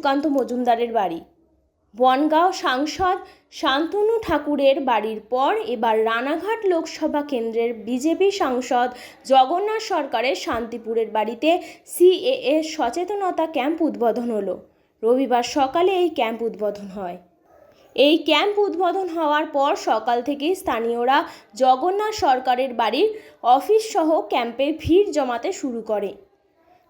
সুকান্ত মজুমদারের বাড়ি। বনগাঁও সাংসদ শান্তনু ঠাকুরের বাড়ির পর এবার রানাঘাট লোকসভা কেন্দ্রের বিজেপি সাংসদ জগন্নাথ সরকারের শান্তিপুরের বাড়িতে সিএএ সচেতনতা ক্যাম্প উদ্বোধন হলো। রবিবার সকালে এই ক্যাম্প উদ্বোধন হয়। এই ক্যাম্প উদ্বোধন হওয়ার পর সকাল থেকেই স্থানীয়রা জগন্নাথ সরকারের বাড়ির অফিস সহ ক্যাম্পে ভিড় জমাতে শুরু করে।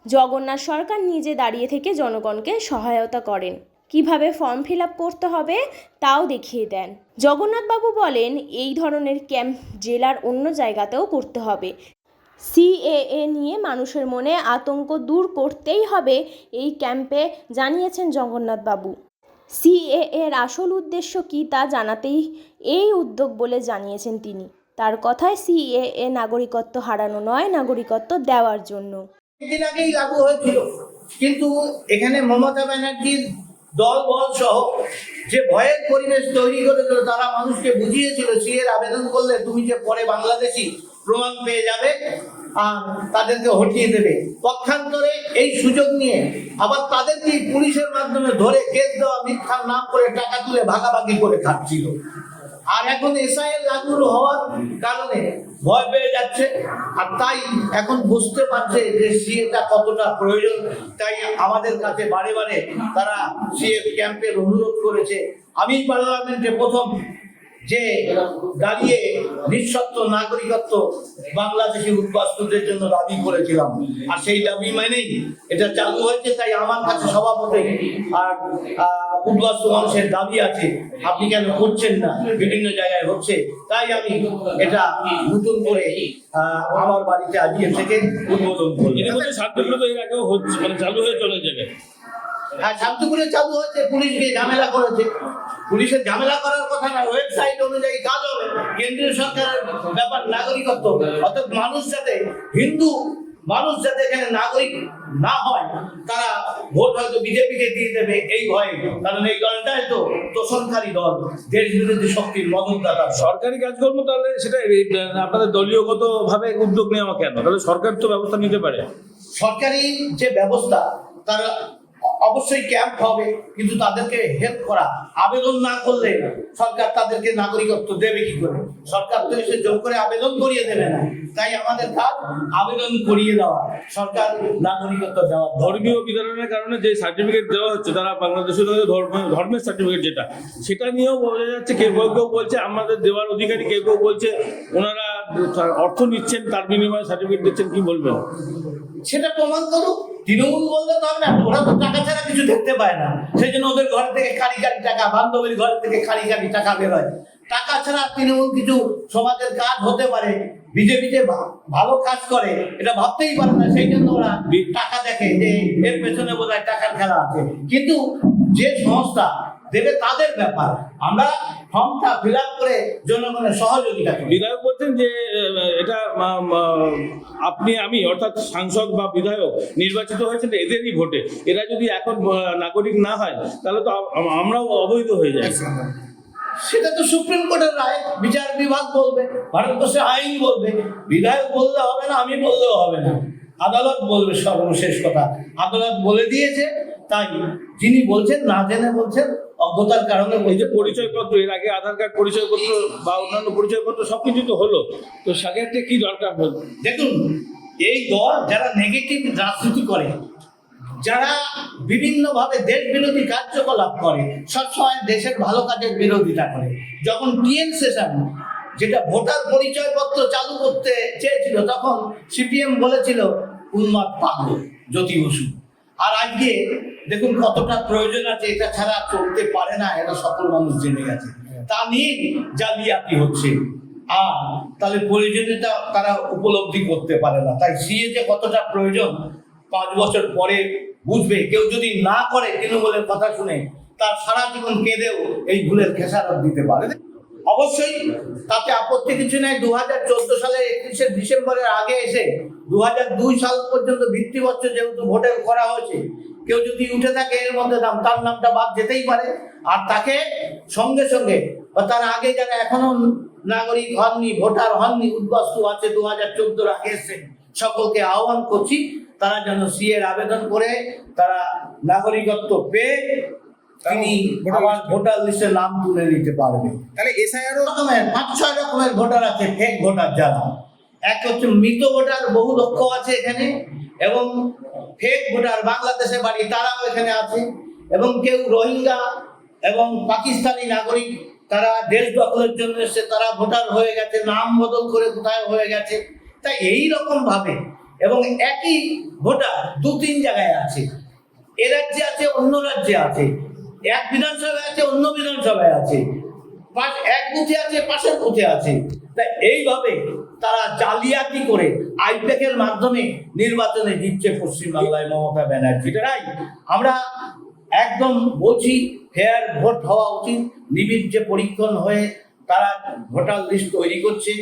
জগন্নাথ সরকার নিজে দাঁড়িয়ে থেকে জনগণকে সহায়তা করেন। কীভাবে ফর্ম ফিল আপ করতে হবে তাও দেখিয়ে দেন। জগন্নাথবাবু বলেন, এই ধরনের ক্যাম্প জেলার অন্য জায়গাতেও করতে হবে। সিএএ নিয়ে মানুষের মনে আতঙ্ক দূর করতেই হবে এই ক্যাম্পে, জানিয়েছেন জগন্নাথবাবু। সিএ এর আসল উদ্দেশ্য কী তা জানাতেই এই উদ্যোগ বলে জানিয়েছেন তিনি। তার কথায় সিএএ নাগরিকত্ব হারানো নয়, নাগরিকত্ব দেওয়ার জন্য। দিন আগেই লাগু হয়েছিল। কিন্তু এখানে মমতা ব্যানার্জির দল বল সহ যে ভয়ের পরিবেশ তৈরি করেছিল, তারা মানুষকে বুঝিয়েছিল সিএর আবেদন করলে তুমি যে পরে বাংলাদেশি প্রমাণ পেয়ে যাবে আর তাদেরকে হটিয়ে দেবে। পক্ষান্তরে এই সুযোগ নিয়ে আবার তাদেরকে পুলিশের মাধ্যমে ধরে কেস দেওয়া, মিথ্যার নাম করে টাকা তুলে ভাগাভাগি করে খাচ্ছিল আর এখন এসআইএল লাগু হওয়ার কারণে ভয় পেয়ে যাচ্ছে। আর তাই এখন বুঝতে পারছে যে সিএটা কতটা প্রয়োজন। তাই আমাদের কাছে বারে বারে তারা সিএ ক্যাম্পের অনুরোধ করেছে। আমি পার্লামেন্টে প্রথম যে দাঁড়িয়ে নিঃশর্ত নাগরিকত্ব বাংলাদেশি উদ্বাস্তুদের জন্য দাবি করেছিলাম। আর সেই দাবি মানেই এটা চালু হয়েছে, তাই আমার কাছে সভাপতি আর উদ্বাস্তু মানুষের দাবি আছে আপনি কেন করছেন না? বিভিন্ন জায়গায় হচ্ছে। তাই আমি এটা নতুন করে আমার বাড়িতে আজকে থেকে উদ্বোধন এর আগেও হচ্ছে মানে চালু হয়ে চলে যাবে। হ্যাঁ শান্তিপুরে চালু হয়েছে পুলিশ গিয়ে ঝামেলা করেছে। পুলিশের ঝামেলা করার কথা না ওয়েবসাইট অনুযায়ী কাজ হবে। কেন্দ্রীয় সরকারের ব্যাপার নাগরিকত্ব অর্থাৎ মানুষ যাতে হিন্দু মানুষ যাতে এখানে নাগরিক না হয় তারা ভোট হয়তো বিজেপিকে দিয়ে দেবে এই ভয়ে। কারণ এই দলটাই তো তোষণকারী দল। দেশ বিরোধী শক্তির মদতদাতা সরকারি কাজকর্ম তাহলে সেটা আপনাদের দলীয়গত ভাবে উদ্যোগ নেওয়া কেন? তাহলে সরকার তো ব্যবস্থা নিতে পারে। সরকারি যে ব্যবস্থা তার অবশ্যই ক্যাম্প হবে কিন্তু তাদেরকে হেল্প করা। আবেদন না করলে সরকার তাদেরকে নাগরিকত্ব দেবে কি করে? সরকার তো এসে জোর করে আবেদন করিয়ে দেবে না। তাই আমাদের কাজ আবেদন করিয়ে দেওয়া সরকার নাগরিকত্ব দেওয়া। ধর্মীয় বিতরণের কারণে যে সার্টিফিকেট দেওয়া হচ্ছে তারা বাংলাদেশের ধর্মের সার্টিফিকেট যেটা সেটা নিয়েও বোঝা যাচ্ছে কেউ কেউ কেউ বলছে আমাদের দেওয়ার অধিকারী কেউ কেউ বলছে ওনারা অর্থ নিচ্ছেন তার বিনিময়ে সার্টিফিকেট দিচ্ছেন কি বলবেন? সেটা প্রমাণ করুক। তৃণমূল বললে তো হবে না দেখতে পায় না। সেই জন্য ওদের ঘর থেকে কারি খালি টাকা, বান্ধবীর ঘর থেকে কারি খালি টাকা বেরোয় টাকা ছাড়া তৃণমূল কিছু সমাজের কাজ হতে পারে, বিজেপিতে ভালো কাজ করে, এটা ভাবতেই পারে না। সেই জন্য ওরা টাকা দেখে যে এর পেছনে বোধ টাকার খেলা আছে। কিন্তু যে সংস্থা দেবে তাদের ব্যাপার। আমরা ফর্মটা ফিল করে জনগণের সহযোগিতা বিধায়ক বলছেন যে এটা আপনি আমি অর্থাৎ সাংসদ বা বিধায়ক নির্বাচিত হয়েছেন এদেরই ভোটে। এরা যদি এখন নাগরিক না হয় তাহলে তো আমরাও অবৈধ হয়ে যাই। সেটা তো সুপ্রিম কোর্টের রায় বিচার বিভাগ বলবে ভারতবর্ষে আইন বলবে। বিধায়ক বললে হবে না আমি বললেও হবে না। আদালত বলবে সর্বশেষ কথা। আদালত বলে দিয়েছে তাই যিনি বলছেন না জেনে বলছেন অজ্ঞতার কারণে এই যে পরিচয়পত্র এর আগে আধার কার্ড পরিচয়পত্র বা অন্যান্য পরিচয়পত্র সবকিছু তো হলো। তো সেক্ষেত্রে কি দরকার হলো? দেখুন এই দল যারা নেগেটিভ রাজনীতি করে যারা বিভিন্নভাবে দেশ বিরোধী কার্যকলাপ করে সবসময় দেশের ভালো কাজের বিরোধিতা করে। যখন টিএন সেশন যেটা ভোটার পরিচয়পত্র চালু করতে চেয়েছিল তখন সিপিএম বলেছিল উন্মাদ পাগল জ্যোতি বসু। আর আজকে দেখুন কতটা প্রয়োজন আছে, এটা ছাড়া চলতে পারে না এটা সকল মানুষ জেনে গেছে। তা নিয়ে জালিয়াতি হচ্ছে। আর তাহলে প্রয়োজনীয়তা তারা উপলব্ধি করতে পারে না। তাই সিএ যে কতটা প্রয়োজন, পাঁচ বছর পরে বুঝবে। কেউ যদি না করে, তৃণমূলের কথা শুনে, তার সারা জীবন কেঁদেও এই ভুলের খেসারত দিতে পারে। অবশ্যই তাতে আপত্তি কিছু নেই। দু হাজার চোদ্দ সালের একত্রিশে ডিসেম্বরের আগে এসে দু হাজার দুই সাল পর্যন্ত ভিত্তি বছর যেহেতু ভোটের করা হয়েছে, কেউ যদি উঠে থাকে এর মধ্যে নাম তার নামটা বাদ যেতেই পারে। আর তাকে সঙ্গে সঙ্গে, বা তার আগে যারা এখনও নাগরিক হননি, ভোটার হননি, উদ্বাস্তু আছে দু হাজার চোদ্দোর আগে এসে সকলকে আহ্বান করছি, তারা যেন সিএর আবেদন করে তারা নাগরিকত্ব পেয়ে তিনি ভোটার লিস্টে। নাম তুলে নিতে পারবে তাহলে এসআইআরও রকমের পাঁচ ছয় রকমের ভোটার আছে ফেক ভোটার যারা। এক হচ্ছে মৃত ভোটার বহু লক্ষ আছে এখানে এবং ফেক ভোটার বাংলাদেশে বাড়ি তারাও এখানে আছে। এবং কেউ রোহিঙ্গা এবং পাকিস্তানি নাগরিক তারা দেশ দখলের জন্য এসে তারা ভোটার হয়ে গেছে নাম বদল করে কোথায় হয়ে গেছে। তাই এই রকম ভাবে এবং একই ভোটার দু তিন জায়গায় আছে। এ রাজ্যে আছে অন্য রাজ্যে আছে। এক বিধানসভায় আছে, অন্য বিধানসভায় আছে। পাশ এক বুথে আছে, পাশের বুথে আছে। তাই এইভাবে তারা জালিয়াতি করে আইপ্যাকের মাধ্যমে নির্বাচনে জিতছে পশ্চিমবাংলায় মমতা ব্যানার্জি। তাই আমরা একদম বলছি ফেয়ার ভোট হওয়া উচিত। নিবিড় যে পরীক্ষণ হয়ে তারা ভোটার লিস্ট তৈরি করছে,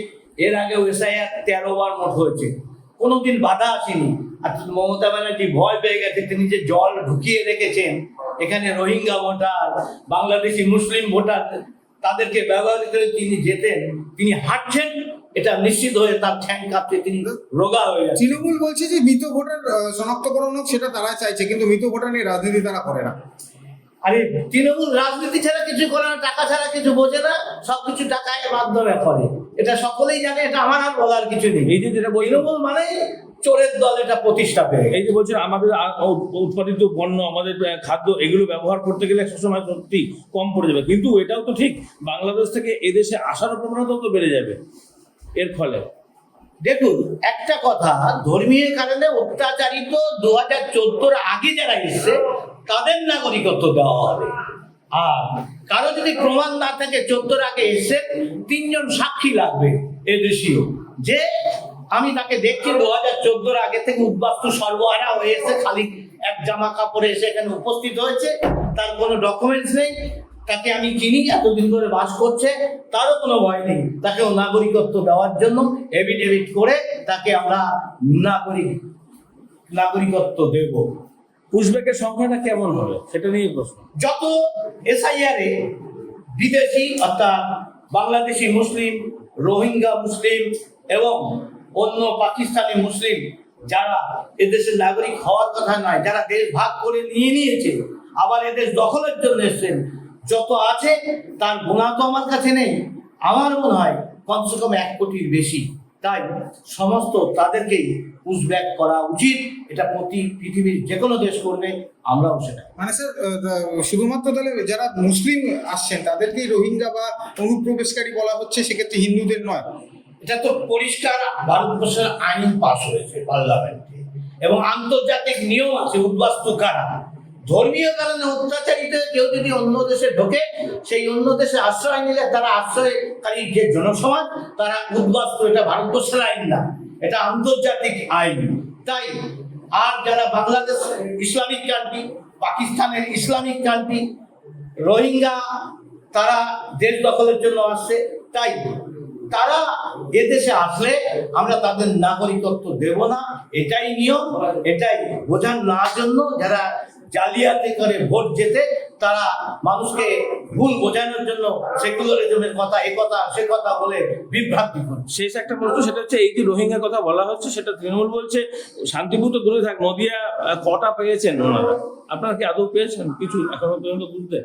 এর আগেও এসআইআর তেরো বার মোট হয়েছে। কোনোদিন বাধা আসেনি। আর মমতা ব্যানার্জি ভয় পেয়ে গেছে, তিনি যে জল ঢুকিয়ে রেখেছেন, এখানে Rohingya voter, Bangladeshi Muslim voter, তাদেরকে ব্যবহার করে তিনি যেতেন, তিনি হাঁটছেন, এটা নিশ্চিত হয়ে তার ঠ্যাং কাঁপছে তিনি রোগা হয়ে যাচ্ছেন। তৃণমূল বলছে যে মৃত ভোটার শনাক্তকরণ হোক, সেটা তারা চাইছে, কিন্তু মৃত ভোটার নিয়ে রাজনীতি তারা করে না। আরে তৃণমূল রাজনীতি ছাড়া কিছু করে না টাকা ছাড়া কিছু বোঝে না সবকিছু টাকায় মাধ্যমে করে। এটা সকলেই জানে এটা আমার আর বলার কিছু নেই। এই যে যেটা তৃণমূল মানে চোরের দল এটা প্রতিষ্ঠা পেয়ে এই যে বলছেন আমাদের উৎপাদিত পণ্য আমাদের খাদ্য এগুলো ব্যবহার করতে গেলে একটা সময় সত্যি কম পড়ে যাবে। কিন্তু এটাও তো ঠিক বাংলাদেশ থেকে এদেশে আসার প্রবণতাও তো বেড়ে যাবে এর ফলে। দেখুন একটা কথা ধর্মীয় কারণে অত্যাচারিত দু হাজার চোদ্দোর আগে যারা এসছে তাদের নাগরিকত্ব দেওয়া হবে। আর কারও যদি প্রমাণ না থাকে, চোদ্দোর আগে এসে তিনজন সাক্ষী লাগবে এ দেশীয় যে আমি তাকে দেখছি, দু হাজার চোদ্দোর আগে থেকে উদ্বাস্তু সর্বহারা হয়ে এসে খালি এক জামা কাপড়ে এসে এখানে উপস্থিত হয়েছে। তার কোনো ডকুমেন্টস নেই। তাকে আমি চিনি, এতদিন ধরে বাস করছে। তারও কোনো ভয় নেই। তাকেও নাগরিকত্ব দেওয়ার জন্য এভিডেভিট করে তাকে আমরা নাগরিক, নাগরিকত্ব দেব। পুশব্যাকের সংখ্যাটা কেমন হবে? সেটা নিয়ে প্রশ্ন। যত এসআইআর বিদেশি অর্থাৎ বাংলাদেশি মুসলিম, রোহিঙ্গা মুসলিম এবং অন্য পাকিস্তানি মুসলিম যারা এদেশের নাগরিক হওয়ার কথা নয়, যারা দেশ ভাগ করে নিয়ে নিয়েছে, আবার এদেশ দখলের জন্য এসেছেন, যত আছে তার গুণা তো আমার কাছে নেই। আমার মনে হয় কমসে কম এক কোটির বেশি। তাই সমস্ত তাদেরকেই পুশব্যাক করা উচিত। এটা প্রতি পৃথিবীর যে কোনো দেশ করবে আমরাও সেটা মানে স্যার শুধুমাত্র তাহলে যারা মুসলিম আসছেন তাদেরকেই রোহিঙ্গা বা অনুপ্রবেশকারী বলা হচ্ছে সেক্ষেত্রে হিন্দুদের নয়। এটা তো পরিষ্কার ভারতবর্ষের আইন পাশ হয়েছে পার্লামেন্টে। এবং আন্তর্জাতিক নিয়ম আছে উদ্বাস্তু কারা? ধর্মীয় কারণে অত্যাচারিত কেউ যদি অন্য দেশে ঢোকে, সেই অন্য দেশে আশ্রয় নিলে তারা আশ্রয়কারী যে জনসমাজ, তারা উদ্বাস্তু, এটা ভারতবর্ষের আইন না, এটা আন্তর্জাতিক আইন। তাই আর যারা বাংলাদেশ ইসলামিক কান্ট্রি পাকিস্তানের ইসলামিক কান্ট্রি রোহিঙ্গা, তারা দেশ দখলের জন্য আসছে, তাই তারা এদেশে আসলে আমরা তাদের নাগরিকত্ব দেব না, এটাই নিয়ম, এটাই বোঝান না জন্য যারা জালিয়াতি করে ভোট যেতে তারা মানুষকে ভুল বোঝানোর জন্য সেকুলারিজমের কথা এ কথা সে কথা বলে বিভ্রান্তি করছে শেষ একটা প্রশ্ন সেটা হচ্ছে এই যে রোহিঙ্গা কথা বলা হচ্ছে সেটা তৃণমূল বলছে শান্তিপুর তো দূরে থাক নদিয়া কটা পেয়েছেন ওনারা? আপনারা কি আদৌ পেয়েছেন কিছু এখনও পর্যন্ত বুঝতে?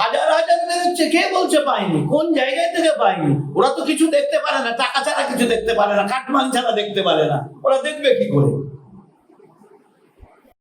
হাজার হাজার বেরোচ্ছে কে বলছে পাইনি? কোন জায়গায় থেকে পাইনি? ওরা তো কিছু দেখতে পারে না টাকা ছাড়া কিছু দেখতে পারে না কাটমাল ছাড়া দেখতে পারে না। ওরা দেখবে কি করে?